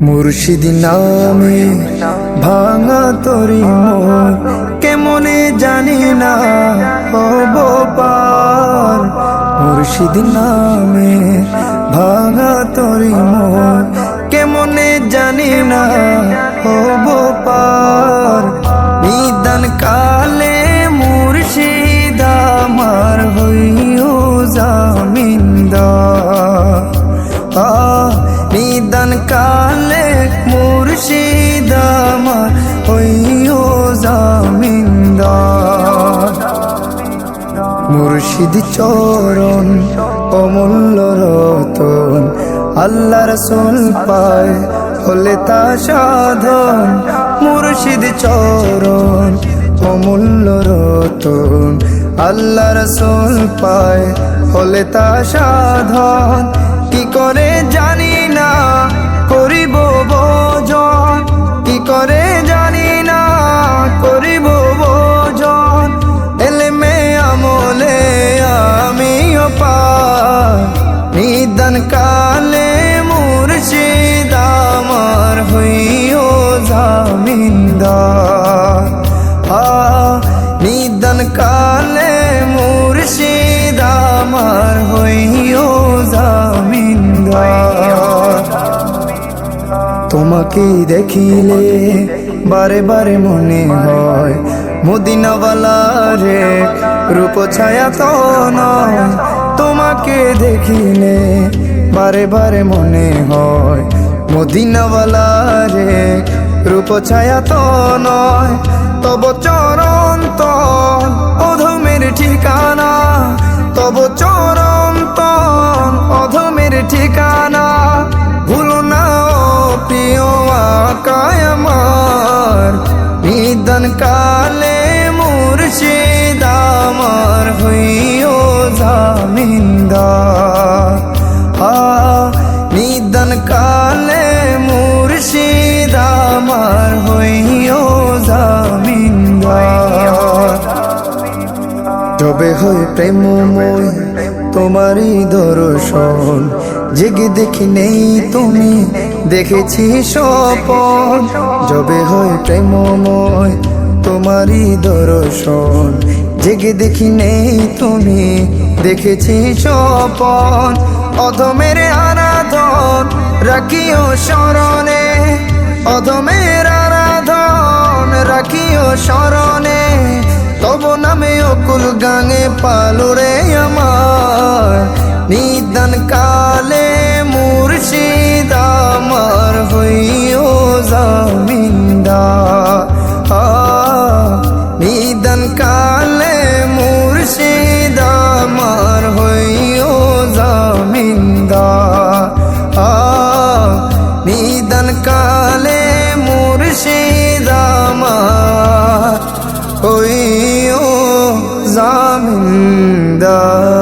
মুর্শিদ নামে ভাঙা তরি কেমনে জানি না হব পার। মুর্শিদ নামে ভাঙা তরি মুর্শিদ চরণ, অমূল্য রতন। আল্লাহ রসুল পায় হলে তা সাধন। মুর্শিদ চরণ, অমূল্য রতন। আল্লাহ রসুল পায় হলে তা সাধন। কি করে জানি নিদান কালে মুর্শিদ আমার হইও জামিনদার। আ নিদান কালে মুর্শিদ আমার হইও জামিনদার। তোমাকে দেখিলে বারে বারে মনে হয় মদিনাওয়ালা রে রূপ ছায়া তো নয় তোমাকে দেখিলে বারে বারে মনে হয় মদিনাওয়ালা রে রূপ ছায়া তো নয়। তব চরণ তন, অধমের ঠিকানা, তব চরণ তন, অধমের ঠিকানা। ভুলো না ও প্রিয় আকায় আমার, নিদান কালে মুর্শিদ আমার হইও জামিনদার। আ, নিদান কালে মুর্শিদ আমার হইও জামিনদার। তবে হয় প্রেমময় তোমারই দর্শন, জেগে দেখি নেই তুমি, দেখেছি স্বপন। যবে হয় প্রেমময় তোমারই দর্শন। জেগে দেখি নেই তুমি, দেখেছি স্বপন। অধমের আরাধন, রাখিও স্মরণে। অধমের আরাধন, রাখিও স্মরণে। তব নামে অকুল গাঙে পালুরে আমার। নিদান কালে মুর্শিদ আমার হইও জামিনদার। আমার হইও জামিনদার